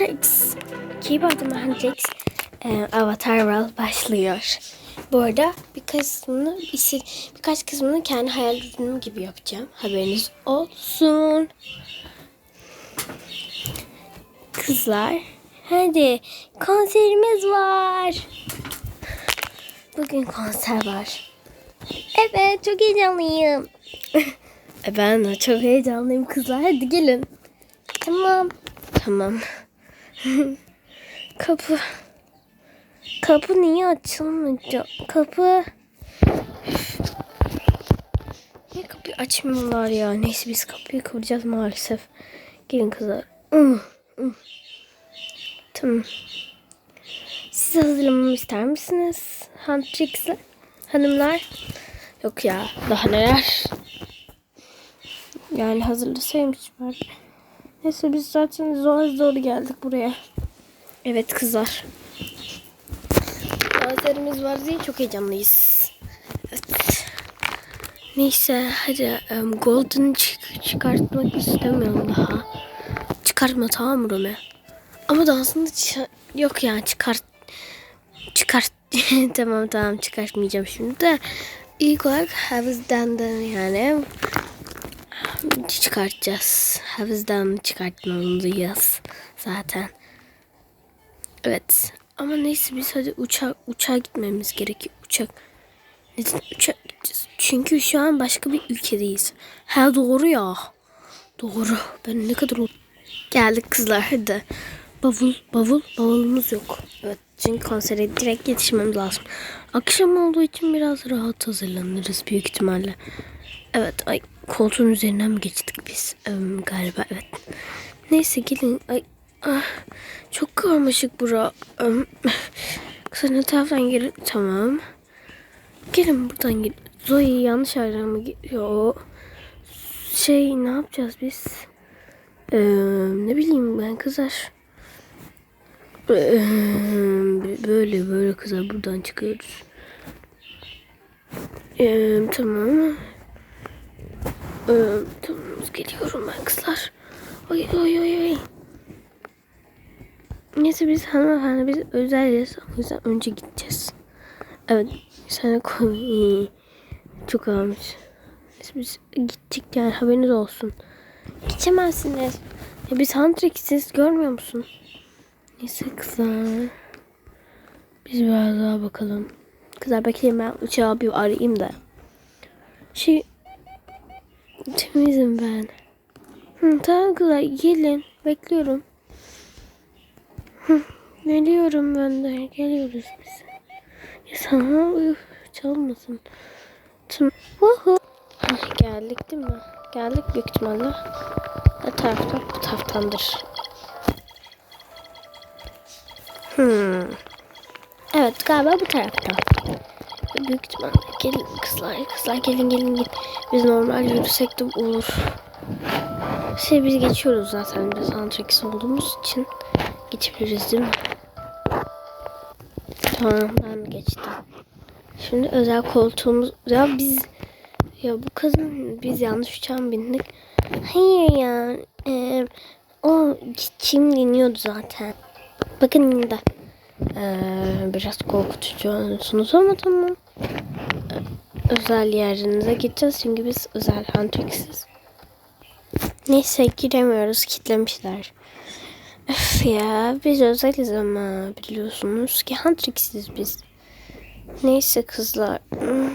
Huntrix. Keyboard Huntrix e, Avatar World başlıyor. Bu arada bir kısmını isi- birkaç kısmını kendi hayal ürünüm gibi yapacağım. Haberiniz olsun. Kızlar hadi konserimiz var. Bugün konser var. Evet çok heyecanlıyım. E, ben de çok heyecanlıyım kızlar. Hadi gelin. Tamam. Tamam. Kapı. Kapı niye açılmayacak? Kapı. Niye kapıyı açmıyorlar ya? Neyse biz kapıyı kıracağız maalesef. Gelin kızlar. Uh, uh. Tamam. Siz hazırlamamı ister misiniz? Huntrix'le hanımlar. Yok ya daha neler. Yani hazırlasaymış bari. Neyse biz zaten zor zor geldik buraya. Evet kızlar. Konserimiz var diye çok heyecanlıyız. Evet. Neyse hadi um, Golden çık çıkartmak istemiyorum daha. Çıkartma tamam mı Rome? Ama da aslında çı- yok yani çıkart çıkart tamam tamam çıkartmayacağım şimdi de ilk olarak havuzdan da yani çıkartacağız. Havuzdan çıkartmalıyız zaten. Evet. Ama neyse biz hadi uçağa, uçağa gitmemiz gerekiyor. Uçak. Neden uçağa gideceğiz? Çünkü şu an başka bir ülkedeyiz. Ha doğru ya. Doğru. Ben ne kadar Geldik kızlar hadi. Bavul, bavul, bavulumuz yok. Evet çünkü konsere direkt yetişmemiz lazım. Akşam olduğu için biraz rahat hazırlanırız büyük ihtimalle. Evet ay koltuğun üzerinden mi geçtik biz Em, galiba evet. Neyse gelin ay ah, çok karmaşık bura. Um, kısa taraftan gelin tamam. Gelin buradan gelin. Zoe yanlış yerden mi gidiyor? Şey ne yapacağız biz? Ee, ne bileyim ben kızar. Ee, böyle böyle kızar buradan çıkıyoruz. Ee, tamam. Ee, tamam geliyorum ben kızlar. Oy oy oy oy. Neyse biz hanımefendi biz özeliz. O yüzden önce gideceğiz. Evet. Sana koy. Çok ağırmış. Neyse biz gittik yani haberiniz olsun. Geçemezsiniz. Ya biz Huntrix'iz görmüyor musun? Neyse kızlar. Biz biraz daha bakalım. Kızlar bekleyin ben uçağı bir arayayım da. Şey temizim ben. Hı, tamam kızlar gelin. Bekliyorum. Hı, geliyorum ben de. Geliyoruz biz. Ya sana üf, çalmasın. Tüm. Vuhu. Hah, Geldik değil mi? Geldik büyük ihtimalle. Ne taraftan? Bu taraftandır. Hmm. Evet galiba bu taraftan. Büyük ihtimalle. Gelin kızlar. Kızlar gelin gelin gelin. Biz normal yürüsek de olur. Şey biz geçiyoruz zaten. Biz Antrax olduğumuz için geçebiliriz değil mi? Tamam ben geçtim. Şimdi özel koltuğumuz... Ya biz... Ya bu kızın biz yanlış uçağa bindik? Hayır ya. Ee, o çim iniyordu zaten. Bakın de. Ee, biraz korkutucu olursunuz ama tamam. Özel yerinize gideceğiz çünkü biz özel Huntrix'iz. Neyse giremiyoruz kitlemişler. Öf ya biz özeliz ama biliyorsunuz ki Huntrix'iz biz. Neyse kızlar. Hmm.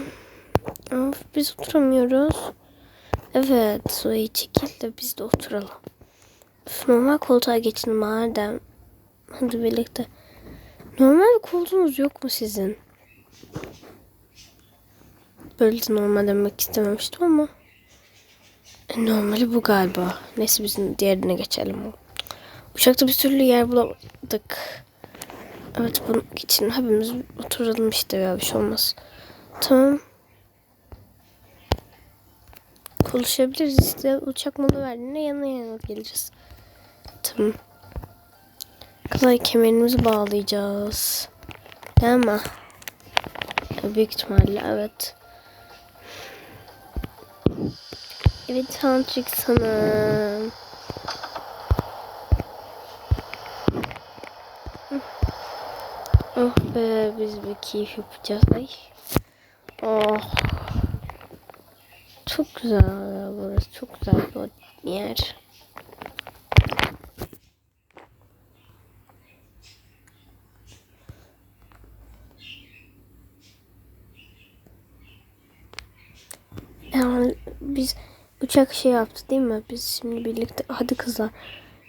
Of, biz oturamıyoruz. Evet Zoe çekil de biz de oturalım. Normal koltuğa geçin madem. Hadi birlikte. Normal koltuğunuz yok mu sizin? Böyle normal demek istememiştim ama. E, normali bu galiba. Neyse bizim diğerine geçelim. Uçakta bir türlü yer bulamadık. Evet bunun için hepimiz oturalım işte ya bir şey olmaz. Tamam. Konuşabiliriz işte uçak mola verdiğinde yana yana geliriz. Tamam. Kızay kemerimizi bağlayacağız. Değil mi? Büyük ihtimalle evet. Evet Tantrix Hanım. Oh be biz bir keyif yapacağız. Ay. Oh. Çok güzel burası. Çok güzel bir yer. Yani biz uçak şey yaptı değil mi? Biz şimdi birlikte hadi kızlar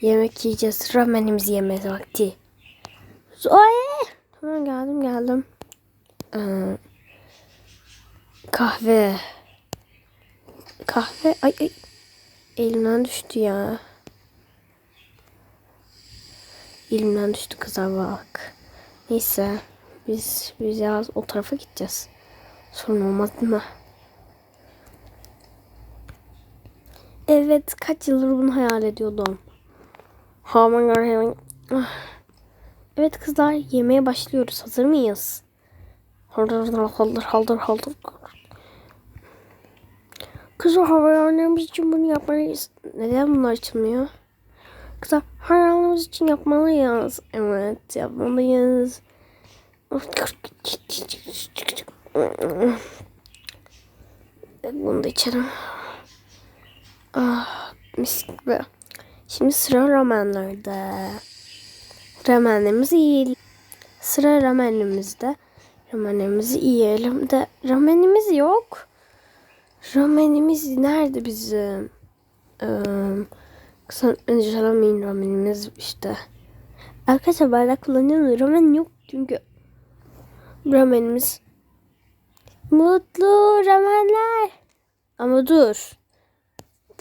yemek yiyeceğiz. Ramenimizi yeme vakti. Zoe! Tamam geldim geldim. Ee, kahve. Kahve. Ay ay. Elimden düştü ya. Elimden düştü kızlar bak. Neyse. Biz biz yaz o tarafa gideceğiz. Sorun olmaz değil mi? Evet, kaç yıldır bunu hayal ediyordum. Hamburger. Ah. Evet kızlar, yemeğe başlıyoruz. Hazır mıyız? Haldır haldır haldır haldır. Kızlar hayallerimiz için bunu yapmalıyız. Neden bunlar açılmıyor? Kızlar hayallerimiz için yapmalıyız. Evet, yapmalıyız. Bunu da içelim. Ah mis gibi. Şimdi sıra ramenlerde. Ramenlerimizi yiyelim. Sıra ramenimizde. Ramenimizi yiyelim de ramenimiz yok. Ramenimiz nerede bizim? Ee, kısa önce söylemeyin ramenimiz işte. Arkadaşlar bardak kullanıyorum. Ramen yok çünkü ramenimiz mutlu ramenler. Ama dur.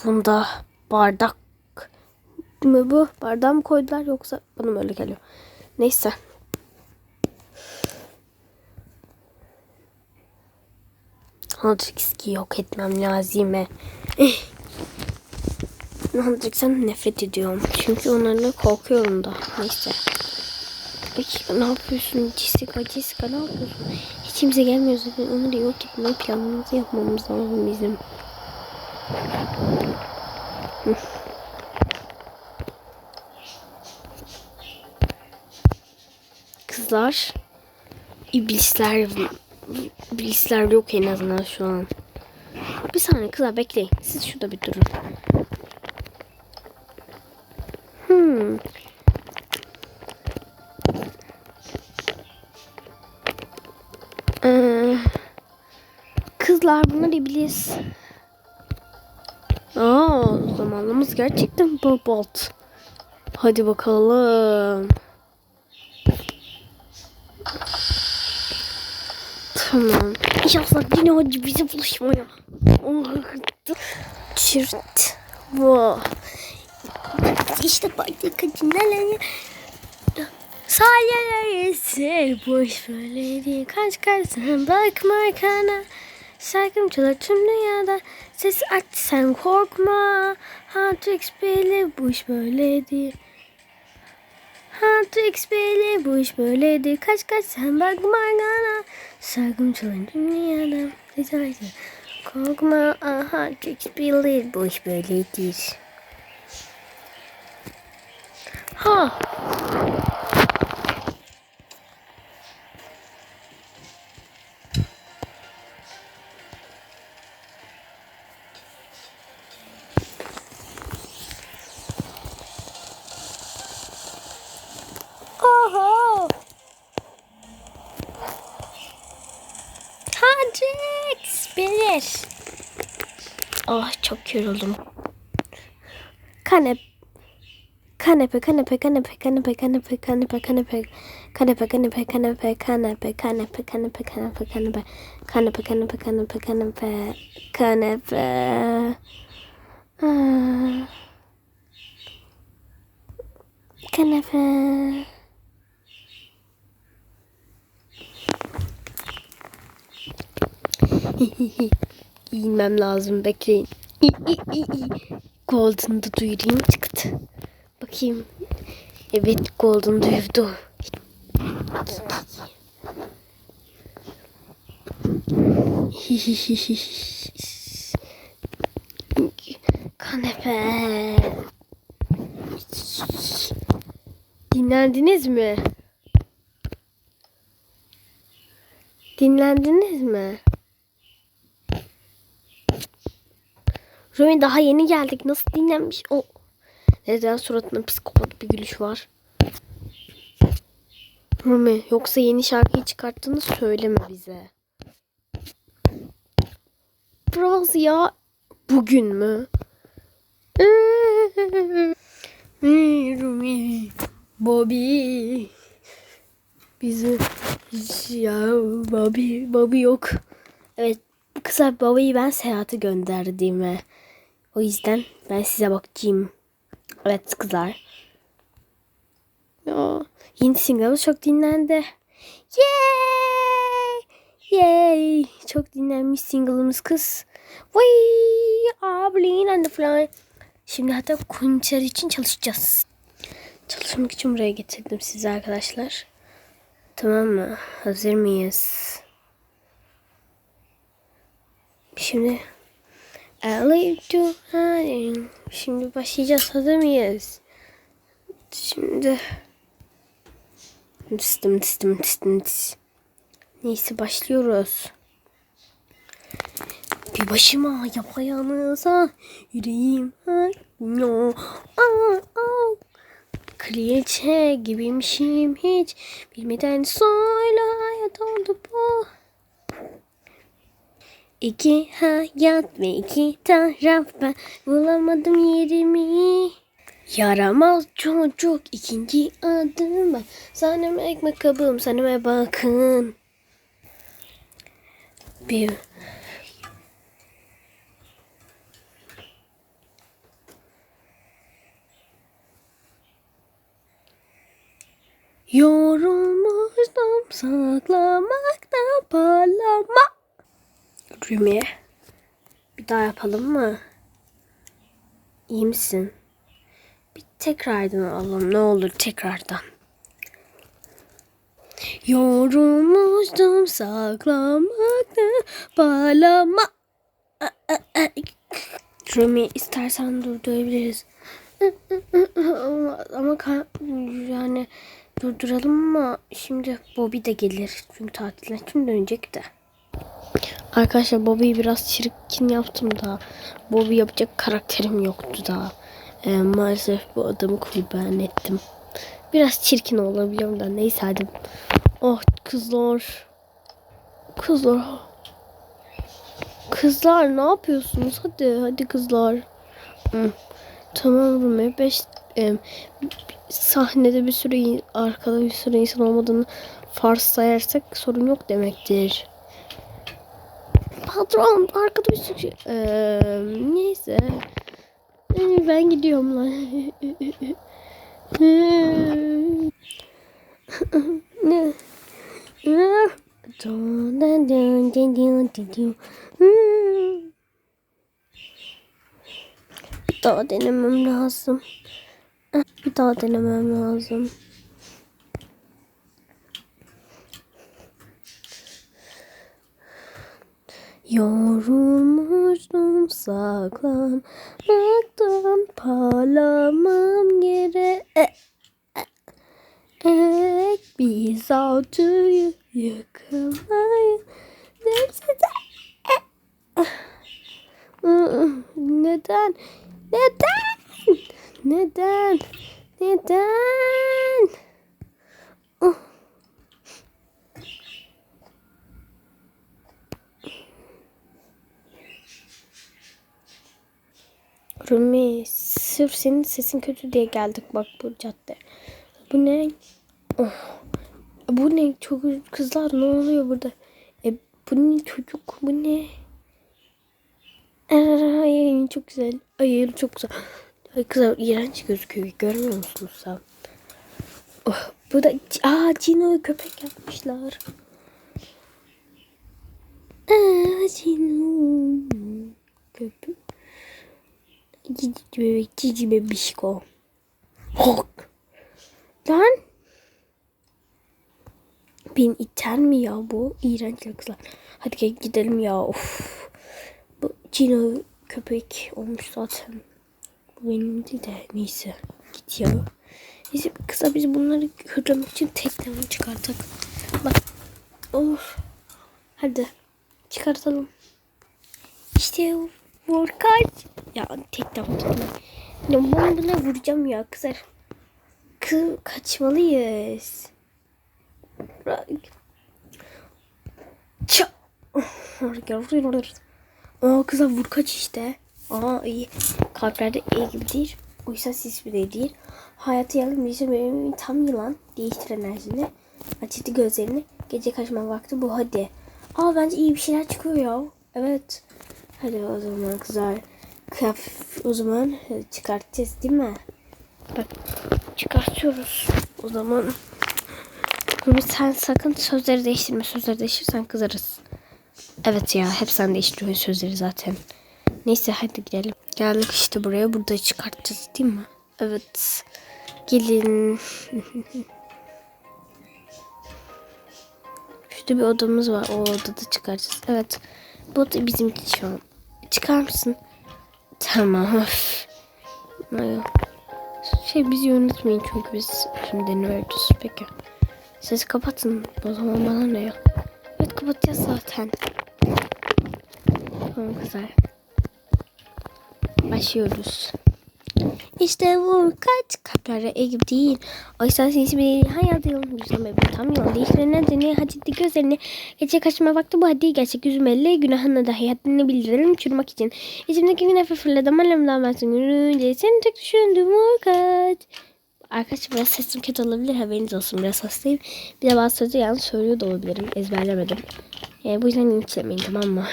Bunda bardak mı bu? Bardağı mı koydular yoksa bana mı öyle geliyor? Neyse. Handrix'i yok etmem lazım. Handrix'ten nefret ediyorum. Çünkü onlarla korkuyorum da. Neyse. Ay, ne yapıyorsun Jessica? Jessica ne yapıyorsun? Hiç kimse gelmiyor zaten. Onları yok etmeyi planımızı yapmamız lazım bizim. Kızlar iblisler iblisler yok en azından şu an. Bir saniye kızlar bekleyin. Siz şurada bir durun. Hmm. Ee, kızlar bunlar iblis. Aa, zamanımız gerçekten bolt. Hadi bakalım. Tamam. İnşallah yine hadi bize bulaşmaya. Çırt. Bu. İşte baktıkacınlarla Sayesinde boş böyle. Kaç kaç sen bakma arkana. Şarkım çalar tüm dünyada. Ses aç sen korkma. Hatrix böyle bu iş böyledir. Hatrix böyle bu iş böyledir. Kaç kaç sen bakma arkana. Şarkım çalar tüm dünyada. Ses aç korkma. Hatrix bilir bu iş böyledir. Ha. Çok yoruldum. Kanep. Kanepe, kanepe, kanepe, kanepe, kanepe, kanepe, kanepe, kanepe, kanepe, kanepe, kanepe, kanepe, kanepe, kanepe, kanepe, kanepe, kanepe, kanepe, kanepe, kanepe. Ah. Kanepe. İnmem lazım bekleyin. Golden'da duyurayım çıktı. Bakayım. Evet Golden duyurdu. Kanepe. Dinlendiniz mi? Dinlendiniz mi? Rumi daha yeni geldik. Nasıl dinlenmiş o? Neden suratında psikopat bir gülüş var? Rumi yoksa yeni şarkıyı çıkarttığını söyleme bize. Biraz ya. Bugün mü? Hmm, Rumi. Bobby. Bizi ya Bobby, Bobby yok. Evet kısa Bobby'yi ben seyahate gönderdiğime. O yüzden ben size bakacağım. Evet kızlar. Ya, yeni single'ımız çok dinlendi. Yay! Yay! Çok dinlenmiş single'ımız kız. Vay! Ablin and the fly. Şimdi hatta konser için çalışacağız. Çalışmak için buraya getirdim sizi arkadaşlar. Tamam mı? Hazır mıyız? Şimdi. Şimdi başlayacağız. Hazır mıyız? Şimdi tısdım tısdım tısdım tısdım. Neyse başlıyoruz. Bir başıma yapayalnızsa yüreğim no. Aa, aa. Kraliçe gibiymişim hiç bilmeden söyle hayat oldu bu. İki hayat ve iki taraf ben bulamadım yerimi. Yaramaz çocuk ikinci adım ben. Sanem ekmek kabım sanime bakın. Bir Yorulmuştum saklamakta parlama. Rümi. Bir daha yapalım mı? İyi misin? Bir tekrardan alalım ne olur tekrardan. Yorulmuştum saklamakta parlama. Rümi istersen durdurabiliriz. Ama ka- yani durduralım ama şimdi Bobby de gelir. Çünkü tatilden şimdi dönecek de. Arkadaşlar Bobby'yi biraz çirkin yaptım da. Bobby yapacak karakterim yoktu da. Ee, maalesef bu adamı kurban ettim. Biraz çirkin olabiliyorum da neyse hadi. Oh kızlar. Kızlar. Kızlar ne yapıyorsunuz? Hadi hadi kızlar. Hı. Tamam Rumi. Beş, e, sahnede bir sürü arkada bir sürü insan olmadığını farz sayarsak sorun yok demektir. Patron arkada bir sürü ee, neyse. Ben gidiyorum lan. Ne? Bir daha denemem lazım. Bir daha denemem lazım Yorulmuştum saklanmaktan parlamam gerek bir savcıyı yakalayın neden neden neden neden Rumi sırf senin sesin kötü diye geldik bak bu cadde. Bu ne? Oh. Bu ne? Çok kızlar ne oluyor burada? E, bu ne çocuk? Bu ne? Ay çok güzel. Ay çok güzel. Ay kızlar iğrenç gözüküyor. Görmüyor musunuz sen? Oh, bu da aa Cino'yu köpek yapmışlar. Aa Cino köpek. Cici bebek, cici bebişko. Hok. Lan. Beni iter mi ya bu? İğrenç kızlar. Hadi gel gidelim ya. Of. Bu Cino köpek olmuş zaten. Bu benimdi de neyse. Git ya. Neyse kısa biz bunları hırlamak için tekrar çıkarttık. Bak. Of. Hadi çıkartalım. İşte vur kaç. Ya tek yaptım. Ya ben buna vuracağım ya kızar. Kı kaçmalıyız. Bırak. Ça. Aa kıza vur kaç işte. Aa iyi. Kalplerde iyi gibi değil. Oysa siz bile değil. Hayatı yalan bir benim tam yılan. Değiştir enerjini. Açtı gözlerini. Gece kaçma vakti bu hadi. Aa bence iyi bir şeyler çıkıyor ya. Evet. Hadi o zaman kızlar. Kıyaf o zaman çıkartacağız değil mi? Bak çıkartıyoruz. O zaman Ümit sen sakın sözleri değiştirme. Sözleri değiştirirsen kızarız. Evet ya hep sen değiştiriyorsun sözleri zaten. Neyse hadi gidelim. Geldik işte buraya. Burada çıkartacağız değil mi? Evet. Gelin. Şurada bir odamız var. O odada çıkaracağız. Evet. Bu oda bizimki şu an. Çıkar mısın? Tamam. Şey bizi yönetmeyin çünkü biz şimdi deniyoruz. Peki. Siz kapatın. O zaman bana ne ya? Evet kapatacağız zaten. Tamam güzel. Başlıyoruz. İşte vur kaç kalplere eğip değil. Oysa sesi bir hayat yolun yüzüne bebeğim tam yol değil. Nedeni hacetli gözlerini gece kaçma vakti bu hadi gerçek yüzüm elli günahını dahi haddini bildirelim uçurmak için. İçimdeki güne fırladım alemden versin görünce seni tek düşündüm vur kaç. Arkadaşlar biraz sesim kötü olabilir haberiniz olsun biraz hastayım. Bir de bazı sözü yanlış söylüyor da olabilirim ezberlemedim. Yani bu yüzden linçlemeyin tamam mı?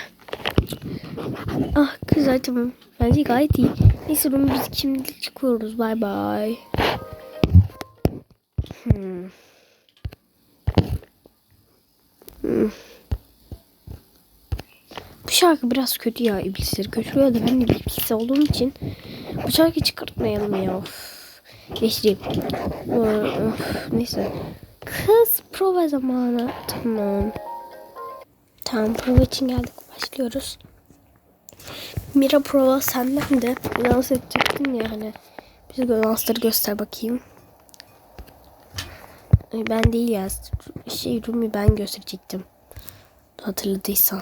Ah güzel tamam. Bence gayet iyi. Neyse Rumi biz şimdi çıkıyoruz. Bay bay. Hmm. Hmm. Bu şarkı biraz kötü ya iblisleri kötülüyor da ben de iblis olduğum için bu şarkı çıkartmayalım ya. Of. Geçeyim. Of. Neyse. Kız prova zamanı. Tamam. Tamam prova için geldik. Başlıyoruz. Mira prova senden de dans edecektin ya hani. Bize dansları göster bakayım. Ben değil ya. Şey Rumi ben gösterecektim. Hatırladıysan.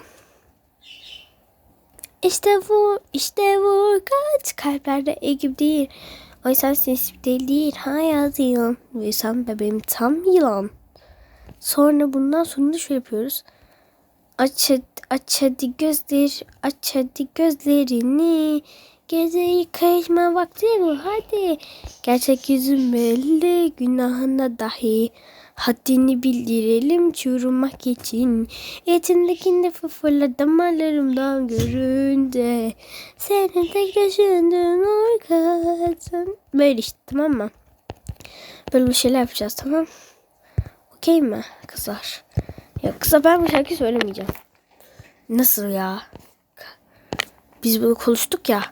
İşte bu, işte bu kaç kalplerde ekip değil. Oysa sensiz değil değil. Hayatı yılan. Ve sen bebeğim tam yılan. Sonra bundan sonra da şöyle yapıyoruz. Aç, aç hadi gözler, aç hadi gözlerini. Geceyi kayışma vakti bu hadi. Gerçek yüzüm belli, günahına dahi. Haddini bildirelim çürümek için. Etindekinde fıfırla damarlarımdan görünce. Senin de gözündün orkasın. Böyle işte tamam mı? Böyle bir şeyler yapacağız tamam Okey mi kızlar? Ya kısa ben bu şarkıyı söylemeyeceğim. Nasıl ya? Biz bunu konuştuk ya.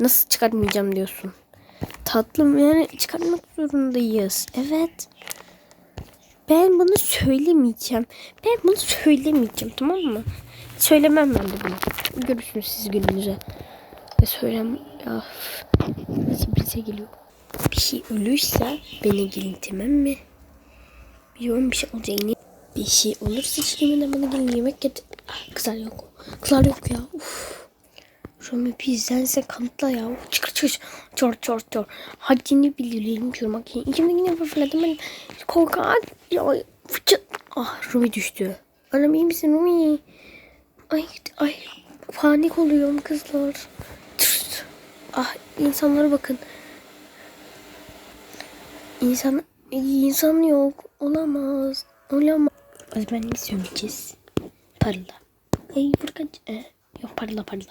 Nasıl çıkartmayacağım diyorsun. Tatlım yani çıkartmak zorundayız. Evet. Ben bunu söylemeyeceğim. Ben bunu söylemeyeceğim tamam mı? Söylemem ben de bunu. Görürsünüz siz gününüze. Ve söylem... Nasıl bize geliyor. Bir şey ölürse beni gelin demem mi? Biliyorum bir şey olacağını. Bir şey olursa yemin bana gelin yemek get. Ah, kızlar yok. Kızlar yok ya. Uf. Rumi bizdense kanıtla ya. Çıkır çıkır. Çor çor çor. Haddini bildirelim çürümek için. İçimde yine fırladım ben. Korkak. Ya fıçı. Ah Rumi düştü. Anam iyi misin Rumi? Ay ay. Panik oluyorum kızlar. Tırt. Ah insanlara bakın. İnsan insan yok. Olamaz. Olamaz. O zaman ne söyleyeceğiz? Parla. Ay Furkan. E, yok parla parla.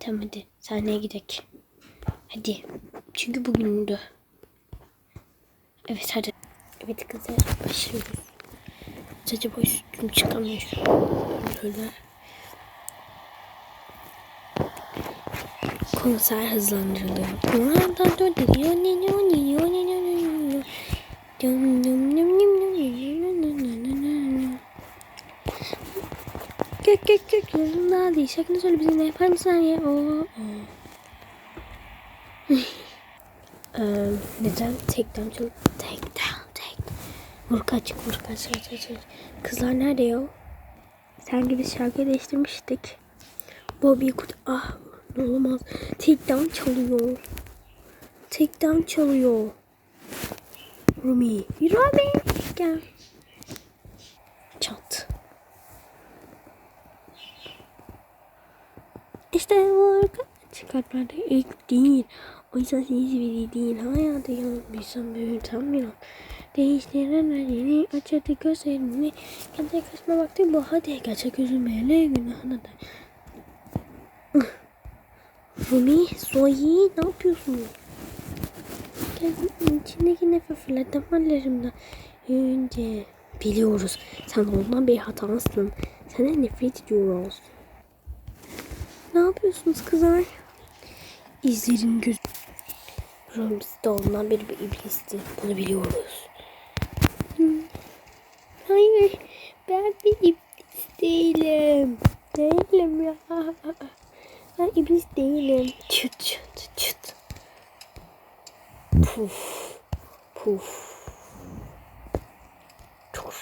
Tamam hadi sahneye gidelim. Hadi. Çünkü bugündü. Evet hadi. Evet kızlar başlıyoruz. Acaba üstüm çıkamıyor. Böyle. Konser hızlandırılıyor. Gök gök gök yolunda değil. Şarkını söyle bizimle yapar mısın ya? Oo. um, neden tekten çok tekten tek. Vur kaç vur kaç kaç kaç. Kızlar nerede ya? Sanki biz şarkı değiştirmiştik. Bobby Kut ah ne olamaz. Takedown çalıyor. Takedown çalıyor. Rumi. Rumi gel. İşte bu arkadaş ilk değil. O yüzden siz biri değil. Hayatı yanılmışsam büyütemiyorum. Değiştiremez yeni açıldı gözlerini. Gerçek kısma baktım bu hadi gerçek üzülmeyle günahına da. Fumi, Zoe ne yapıyorsun? Kendim içindeki nefes fırlatamalarımda önce biliyoruz. Sen ondan bir hatasın. Sana nefret ediyoruz. Ne yapıyorsunuz kızlar? İzlerin göz. De ondan beri bir iblisti. Bunu biliyoruz. Hmm. Hayır. Ben bir iblis değilim. Değilim ya. Ben iblis değilim. Çıt çıt çıt. Puf. Puf. Çok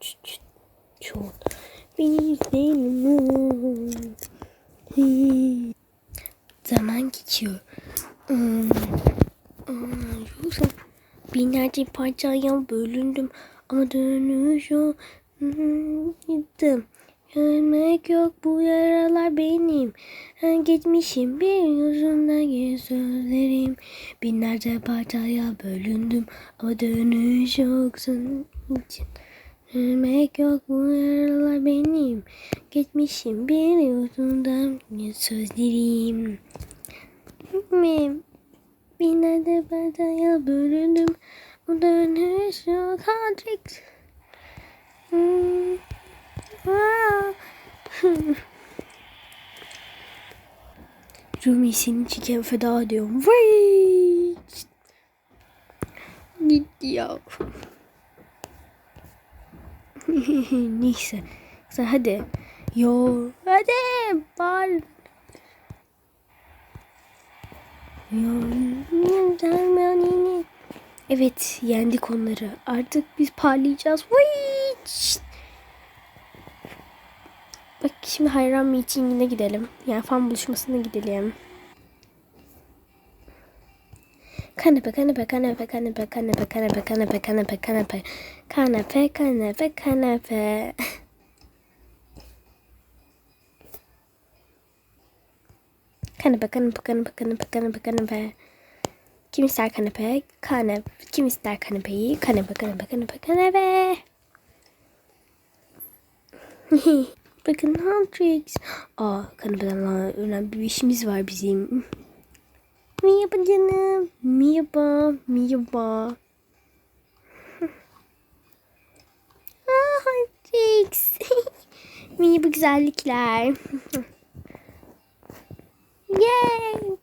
çıt çıt. Çok. Ben iblis Hey. Zaman geçiyor. Hmm. Hmm. Binlerce parçaya bölündüm ama dönüş yok. Hmm. Gittim. Ölmek yok bu yaralar benim. Ben geçmişim bir yüzümdeki sözlerim. Binlerce parçaya bölündüm ama dönüş yoksun için. Ölmek yok bu yaralar benim. Geçmişim bir yüzümdeki sözlerim. Benim. Binlerce parçaya bölündüm. ama dönüş yok Hendrix. Hmm. Rumi senin için feda ediyorum. Vay! Gitti ya. Neyse. Sen hadi. Yo. Hadi. Bağır. Yo. Evet yendik onları. Artık biz parlayacağız. Vay! Bak şimdi hayran meetingine gidelim. Yani fan buluşmasına gidelim. Kanepe kanepe kanepe kanepe kanepe kanepe kanepe kanepe kanepe kanepe kanepe kanepe kanepe kanepe kanepe kanepe kanepe kanepe kim ister kanepe kanepe kim ister kanepeyi kanepe kanepe kanepe kanepe Bakın Huntrix. Aa kanepeden önemli bir işimiz var bizim. Merhaba canım. Merhaba. Merhaba. Aa Huntrix. Merhaba güzellikler. Yay.